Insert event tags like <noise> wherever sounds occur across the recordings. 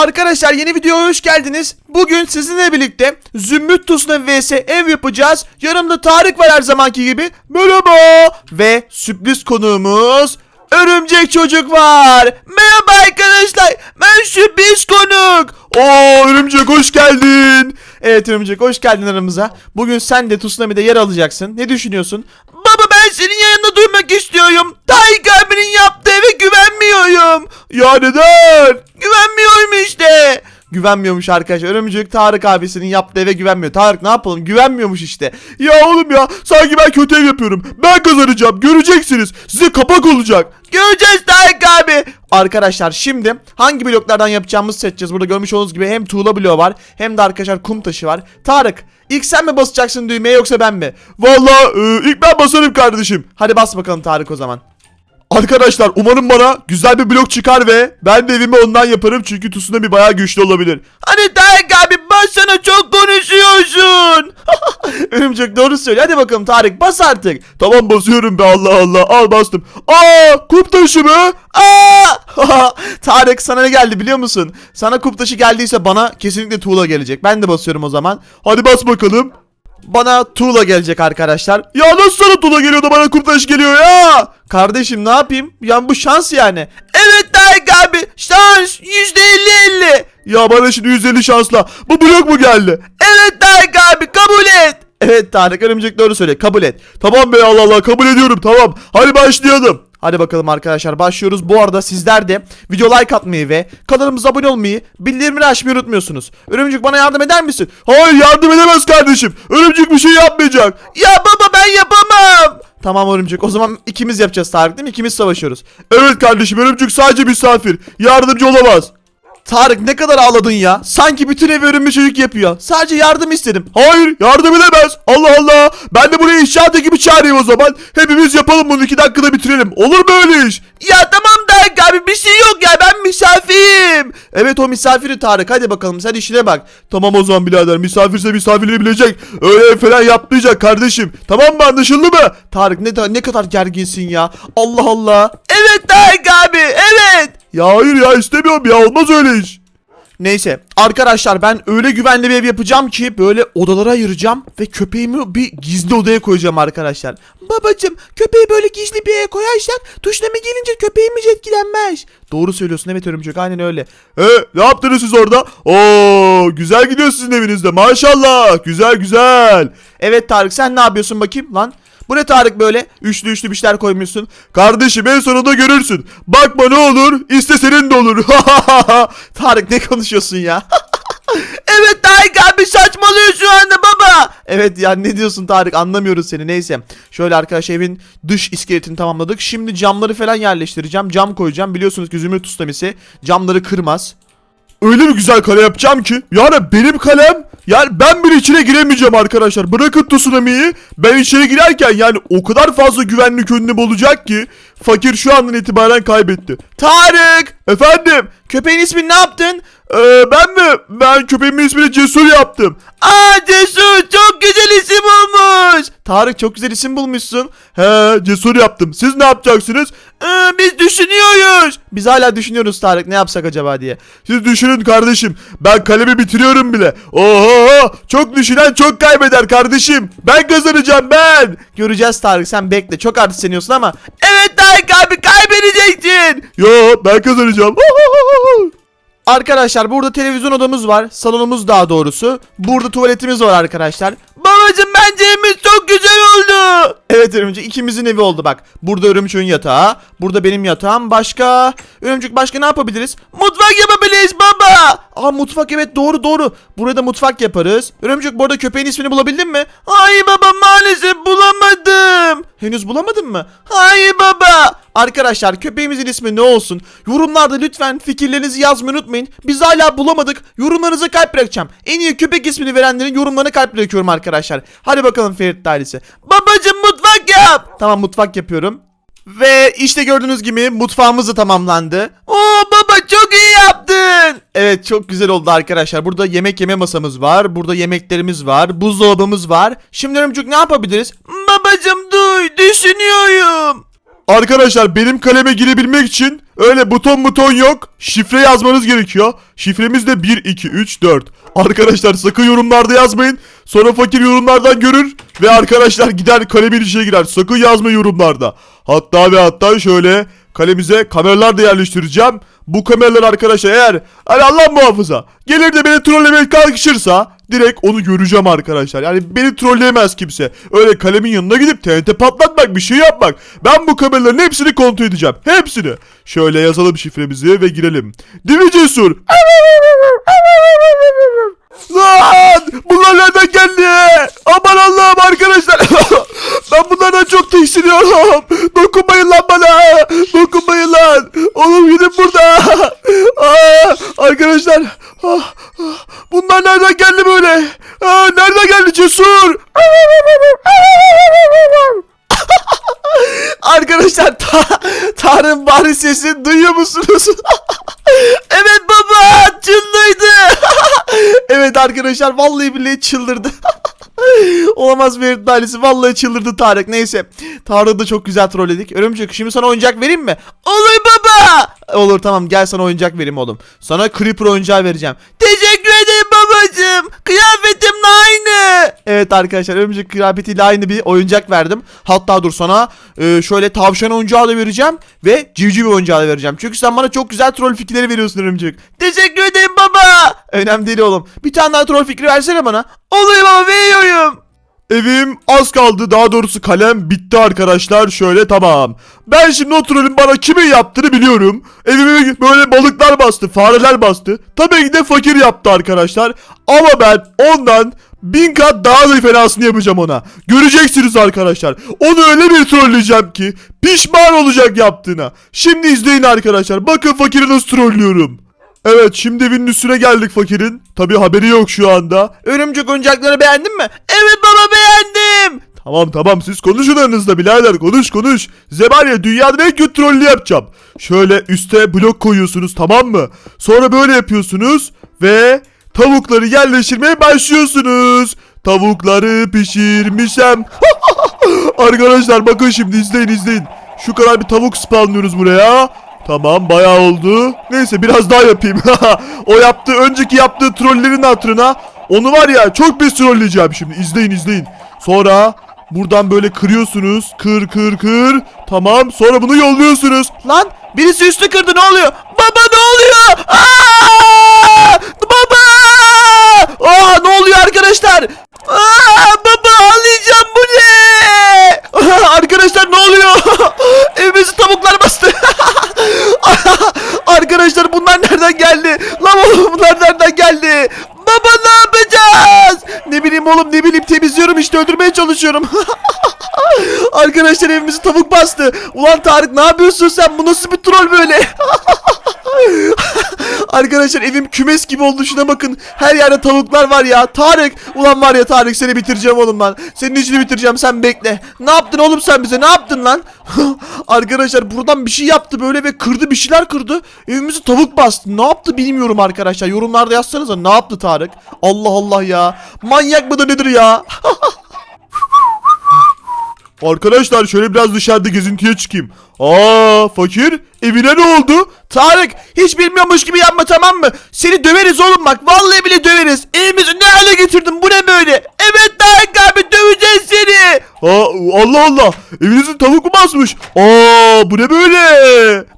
Arkadaşlar yeni videoya hoş geldiniz. Bugün sizinle birlikte Zümrüt Tuzla vs ev yapacağız. Yanımda Tarık var her zamanki gibi. Merhaba. Ve sürpriz konuğumuz Örümcek Çocuk var. Merhaba arkadaşlar. Ben sürpriz konuk. Oo Örümcek hoş geldin. Evet Örümcek hoş geldin aramıza. Bugün sen de Tsunami'de yer alacaksın. Ne düşünüyorsun? Senin yanında duymak istiyorum. Tarık abinin yaptığı eve güvenmiyorum. Ya neden? Güvenmiyorum işte. Güvenmiyormuş arkadaşlar. Örümcek Tarık abisinin yaptığı eve güvenmiyor. Tarık ne yapalım? Güvenmiyormuş işte. Ya oğlum ya sanki ben kötü ev yapıyorum. Ben kazanacağım. Göreceksiniz. Size kapak olacak. Göreceğiz Tarık abi. Arkadaşlar şimdi hangi bloklardan yapacağımızı seçeceğiz. Burada görmüş olduğunuz gibi hem tuğla bloğu var hem de arkadaşlar kum taşı var. Tarık ilk sen mi basacaksın düğmeye yoksa ben mi? Valla ilk ben basarım kardeşim. Hadi bas bakalım Tarık o zaman. Arkadaşlar umarım bana güzel bir blok çıkar ve ben de evimi ondan yaparım çünkü Tsunami bayağı güçlü olabilir. Hani Tarık abi basana çok konuşuyorsun. Örümcek doğru söylüyor. Hadi bakalım Tarık bas artık. Tamam basıyorum be Allah Allah. Al bastım. Aa kup taşı mı? Aa! <laughs> Tarık sana ne geldi biliyor musun? Sana kup taşı geldiyse bana kesinlikle tuğla gelecek. Ben de basıyorum o zaman. Hadi bas bakalım. Bana tuğla gelecek arkadaşlar. Ya nasıl sana tuğla geliyor da bana kumtaş geliyor ya? Kardeşim ne yapayım? Ya bu şans yani. Evet Tarık abi şans yüzde elli elli. Ya bana şimdi 150 şansla bu blok mu geldi? Evet Tarık abi kabul et. Evet Tarık örümcek doğru söyle kabul et. Tamam be Allah Allah kabul ediyorum tamam. Hadi başlayalım. Hadi bakalım arkadaşlar başlıyoruz. Bu arada sizler de video like atmayı ve kanalımıza abone olmayı, bildirimleri açmayı unutmuyorsunuz. Örümcek bana yardım eder misin? Hayır yardım edemez kardeşim. Örümcek bir şey yapmayacak. Ya baba ben yapamam. Tamam örümcek o zaman ikimiz yapacağız Tarık değil mi? İkimiz savaşıyoruz. Evet kardeşim örümcek sadece misafir. Yardımcı olamaz. Tarık ne kadar ağladın ya. Sanki bütün evi örümcek çocuk yapıyor. Sadece yardım istedim. Hayır yardım edemez. Allah Allah. Ben de buraya inşaat ekibi çağırayım o zaman. Hepimiz yapalım bunu iki dakikada bitirelim. Olur mu öyle iş? Ya tamam Tarık abi bir şey yok ya ben misafirim. Evet o misafiri Tarık hadi bakalım sen işine bak. Tamam o zaman birader misafirse misafirliği bilecek. Öyle falan yapmayacak kardeşim. Tamam mı anlaşıldı mı? Tarık ne, ne kadar gerginsin ya. Allah Allah. Evet Tarık abi evet. Ya hayır ya istemiyorum ya olmaz öyle iş. Neyse arkadaşlar ben öyle güvenli bir ev yapacağım ki böyle odalara ayıracağım ve köpeğimi bir gizli odaya koyacağım arkadaşlar. Babacım köpeği böyle gizli bir yere koyarsak tuşlama gelince köpeğimiz etkilenmez. Doğru söylüyorsun evet örümcek aynen öyle. He ne yaptınız siz orada? Oo güzel gidiyor sizin evinizde maşallah güzel güzel. Evet Tarık sen ne yapıyorsun bakayım lan? Bu ne Tarık böyle? Üçlü üçlü bir şeyler koymuşsun. Kardeşim en sonunda görürsün. Bakma ne olur. iste senin de olur. <laughs> Tarık ne konuşuyorsun ya? <laughs> evet Tarık abi saçmalıyor şu anda baba. Evet ya ne diyorsun Tarık anlamıyoruz seni neyse. Şöyle arkadaş evin dış iskeletini tamamladık. Şimdi camları falan yerleştireceğim. Cam koyacağım. Biliyorsunuz ki zümrüt ustamisi camları kırmaz. Öyle bir güzel kale yapacağım ki. Yani benim kalem yani ben bile içine giremeyeceğim arkadaşlar. Bırakın tsunami'yi. Ben içeri girerken yani o kadar fazla güvenlik önlem olacak ki fakir şu andan itibaren kaybetti. Tarık! Efendim? Köpeğin ismini ne yaptın? Ee, ben mi? Ben köpeğimin ismini Cesur yaptım. Aa Cesur çok güzel isim olmuş. Tarık çok güzel isim bulmuşsun. He Cesur yaptım. Siz ne yapacaksınız? Ee, biz düşünüyoruz. Biz hala düşünüyoruz Tarık ne yapsak acaba diye. Siz düşünün kardeşim. Ben kalemi bitiriyorum bile. Oho çok düşünen çok kaybeder kardeşim. Ben kazanacağım ben. Göreceğiz Tarık sen bekle. Çok artistleniyorsun ama. Evet Tarık abi kaybedeceksin. Yo ben kazanacağım. <laughs> Arkadaşlar burada televizyon odamız var. Salonumuz daha doğrusu. Burada tuvaletimiz var arkadaşlar. Babacım bence evimiz çok güzel oldu. Evet Örümcek ikimizin evi oldu bak. Burada Örümcek'in yatağı. Burada benim yatağım. Başka? Örümcek başka ne yapabiliriz? Mutfak yapabiliriz baba. Aa mutfak evet doğru doğru. Burada mutfak yaparız. Örümcek bu arada köpeğin ismini bulabildin mi? Hayır baba maalesef bulamadım. Henüz bulamadın mı? Hayır baba. Arkadaşlar köpeğimizin ismi ne olsun? Yorumlarda lütfen fikirlerinizi yazmayı unutmayın. Biz hala bulamadık. Yorumlarınıza kalp bırakacağım. En iyi köpek ismini verenlerin yorumlarına kalp bırakıyorum arkadaşlar. Hadi bakalım Ferit ailesi. Babacım mutfak yap. Tamam mutfak yapıyorum. Ve işte gördüğünüz gibi mutfağımız da tamamlandı. Oo baba çok iyi yaptın. Evet çok güzel oldu arkadaşlar. Burada yemek yeme masamız var. Burada yemeklerimiz var. Buzdolabımız var. Şimdi Örümcük ne yapabiliriz? Babacım duy düşünüyorum. Arkadaşlar benim kaleme girebilmek için öyle buton buton yok. Şifre yazmanız gerekiyor. Şifremiz de 1 2 3 4. Arkadaşlar sakın yorumlarda yazmayın. Sonra fakir yorumlardan görür ve arkadaşlar gider kalemin içine girer. Sakın yazma yorumlarda. Hatta ve hatta şöyle kalemize kameralar da yerleştireceğim. Bu kameralar arkadaşlar eğer hani Allah muhafaza gelir de beni trollemeye kalkışırsa direkt onu göreceğim arkadaşlar. Yani beni trolleyemez kimse. Öyle kalemin yanına gidip TNT patlatmak bir şey yapmak. Ben bu kameraların hepsini kontrol edeceğim. Hepsini. Şöyle yazalım şifremizi ve girelim. Mi Cesur? Lan! Bunlar nereden geldi? Aman Allah'ım arkadaşlar. <laughs> ben bunlardan çok tiksiniyorum. Dokunmayın lan bana. Dokunmayın lan. Oğlum gidin burada. Aa, arkadaşlar. Ah, ah. Bunlar nereden geldi böyle? Aa, nereden geldi Cesur? <laughs> Arkadaşlar ta Tarık'ın bari sesini duyuyor musunuz? <laughs> evet baba çıldırdı. <laughs> evet arkadaşlar vallahi billahi çıldırdı. <laughs> Olamaz Ferit ailesi vallahi çıldırdı Tarık neyse. Tarık'ı da çok güzel trolledik. Örümcek şimdi sana oyuncak vereyim mi? Olur baba. Olur tamam gel sana oyuncak vereyim oğlum. Sana Creeper oyuncağı vereceğim. Teşekkür ederim babacığım. Kıyafetimle aynı. Evet arkadaşlar örümcek kıyafetiyle aynı bir oyuncak verdim. Hatta dur sana e, şöyle tavşan oyuncağı da vereceğim. Ve civciv oyuncağı da vereceğim. Çünkü sen bana çok güzel troll fikirleri veriyorsun örümcek. Teşekkür ederim. Önemli değil oğlum. Bir tane daha troll fikri versene bana. Oluyor baba veriyorum. Evim az kaldı daha doğrusu kalem bitti arkadaşlar şöyle tamam. Ben şimdi o trolün bana kimin yaptığını biliyorum. Evime böyle balıklar bastı fareler bastı. Tabii ki de fakir yaptı arkadaşlar. Ama ben ondan bin kat daha da fenasını yapacağım ona. Göreceksiniz arkadaşlar. Onu öyle bir trolleyeceğim ki pişman olacak yaptığına. Şimdi izleyin arkadaşlar. Bakın fakiri nasıl trollüyorum. Evet şimdi evinin üstüne geldik fakirin. Tabi haberi yok şu anda. Örümcek oyuncakları beğendin mi? Evet baba beğendim. Tamam tamam siz konuşun aranızda birader konuş konuş. Ya dünyanın en kötü trollü yapacağım. Şöyle üste blok koyuyorsunuz tamam mı? Sonra böyle yapıyorsunuz ve tavukları yerleştirmeye başlıyorsunuz. Tavukları pişirmişem. <laughs> Arkadaşlar bakın şimdi izleyin izleyin. Şu kadar bir tavuk spawnlıyoruz buraya. Tamam bayağı oldu. Neyse biraz daha yapayım. <laughs> o yaptığı önceki yaptığı trollerin hatırına onu var ya çok bir trolleyeceğim şimdi. İzleyin izleyin. Sonra buradan böyle kırıyorsunuz. Kır kır kır. Tamam sonra bunu yolluyorsunuz. Lan birisi üstü kırdı ne oluyor? Baba ne oluyor? Aa! Baba! Aa ne oluyor arkadaşlar? Aa, baba ağlayacağım bu ne? Arkadaşlar ne oluyor? Evimizi tavuklar bastı. Arkadaşlar bunlar nereden geldi? Lan oğlum bunlar nereden geldi? Baba ne yapacağız? Ne bileyim oğlum ne bileyim temizliyorum öldürmeye çalışıyorum. <laughs> Arkadaşlar evimizi tavuk bastı. Ulan Tarık ne yapıyorsun sen? Bu nasıl bir troll böyle? <laughs> Arkadaşlar evim kümes gibi oldu şuna bakın. Her yerde tavuklar var ya. Tarık. Ulan var ya Tarık seni bitireceğim oğlum lan. Senin işini bitireceğim sen bekle. Ne yaptın oğlum sen bize ne yaptın lan? <laughs> arkadaşlar buradan bir şey yaptı böyle ve kırdı bir şeyler kırdı. Evimizi tavuk bastı. Ne yaptı bilmiyorum arkadaşlar. Yorumlarda yazsanıza ne yaptı Tarık? Allah Allah ya. Manyak mıdır nedir ya? Arkadaşlar şöyle biraz dışarıda gezintiye çıkayım. Aa fakir evine ne oldu? Tarık hiç bilmiyormuş gibi yapma tamam mı? Seni döveriz oğlum bak vallahi bile döveriz. Evimizi ne hale getirdin bu ne böyle? Evet Tarık abi döveceğiz seni. Aa, Allah Allah evinizin tavuk mu basmış? Aa bu ne böyle?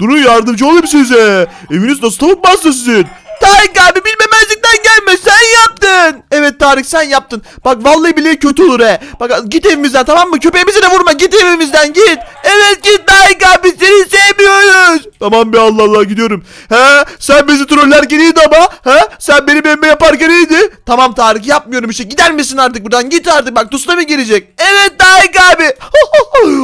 Durun yardımcı olayım size. Eviniz nasıl tavuk bastı sizin? Tarık abi bilmemezlikten gelme yaptın. Evet Tarık sen yaptın. Bak vallahi bile kötü olur he. Bak git evimizden tamam mı? Köpeğimizi de vurma git evimizden git. Evet git Tarık abi seni sevmiyoruz. Tamam be Allah Allah gidiyorum. He sen bizi trollerken iyiydi ama. He sen benim evime yaparken iyiydi. Tamam Tarık yapmıyorum işte gider misin artık buradan git artık bak mı gelecek? Evet Tarık abi.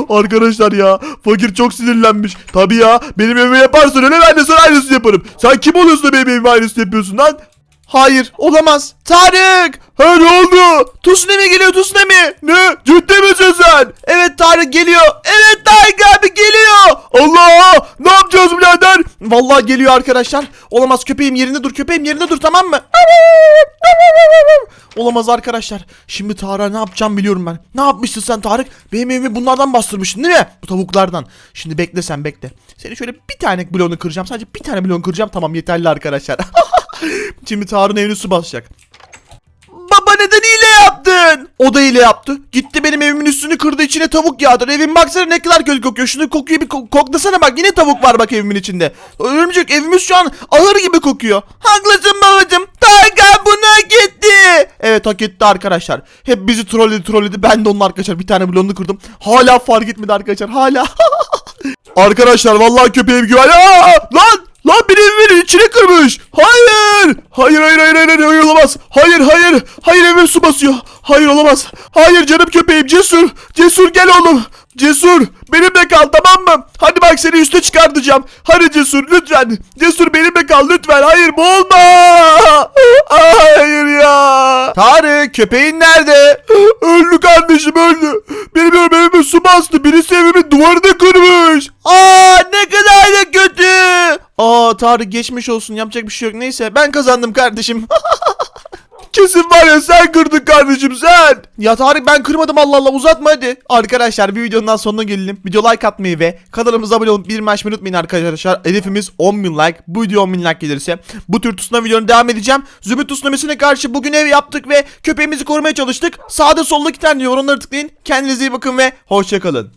<laughs> Arkadaşlar ya fakir çok sinirlenmiş. Tabii ya benim evime yaparsan öyle ben de sana aynısını yaparım. Sen kim oluyorsun da benim evime aynısını yapıyorsun lan? Hayır olamaz. Tarık. Ha ne oldu? Tsunami geliyor Tsunami. Ne? Ciddi misin sen? Evet Tarık geliyor. Evet Tarık abi geliyor. Allah! Ne yapacağız birader? Vallahi geliyor arkadaşlar. Olamaz köpeğim yerinde dur köpeğim yerinde dur tamam mı? Olamaz arkadaşlar. Şimdi Tarık'a ne yapacağım biliyorum ben. Ne yapmıştın sen Tarık? Benim evimi bunlardan bastırmıştın değil mi? Bu tavuklardan. Şimdi bekle sen bekle. Seni şöyle bir tane bloğunu kıracağım. Sadece bir tane bloğunu kıracağım. Tamam yeterli arkadaşlar. <laughs> <laughs> Şimdi Tarık'ın evini su basacak. Baba neden hile yaptın? O da hile yaptı. Gitti benim evimin üstünü kırdı içine tavuk yağdır. Evim baksana ne kadar kötü kokuyor. Şunu kokuyu bir ko- koklasana bak yine tavuk var bak evimin içinde. Örümcek evimiz şu an ahır gibi kokuyor. Haklısın babacım. Tarkan bunu hak etti. Evet hak etti arkadaşlar. Hep bizi trolledi trolledi. Ben de onun arkadaşlar bir tane bloğunu kırdım. Hala fark etmedi arkadaşlar hala. <laughs> arkadaşlar vallahi köpeğim güven. Aa, lan Lan benim evimin içine kırmış. Hayır. Hayır hayır hayır hayır hayır olamaz. Hayır hayır. Hayır evim su basıyor. Hayır olamaz. Hayır canım köpeğim cesur. Cesur gel oğlum. Cesur benimle kal tamam mı? Hadi bak seni üste çıkartacağım. Hadi Cesur lütfen. Cesur benimle kal lütfen. Hayır boğulma. <laughs> Hayır ya. Tarık köpeğin nerede? öldü kardeşim öldü. Benim evime su bastı. Birisi evimin duvarını kırmış. Aa ne kadar da kötü. Aa Tarık geçmiş olsun yapacak bir şey yok. Neyse ben kazandım kardeşim. <laughs> Kesin var ya sen kırdın kardeşim sen. Ya Tarık ben kırmadım Allah Allah uzatma hadi. Arkadaşlar bir videonun daha sonuna gelelim. Video like atmayı ve kanalımıza abone olup bir maç unutmayın arkadaşlar. Hedefimiz 10.000 like. Bu video 10.000 like gelirse bu tür tsunami videonun devam edeceğim. Zümrüt tsunamisine karşı bugün ev yaptık ve köpeğimizi korumaya çalıştık. Sağda solda iki tane diyor onları tıklayın. Kendinize iyi bakın ve hoşçakalın.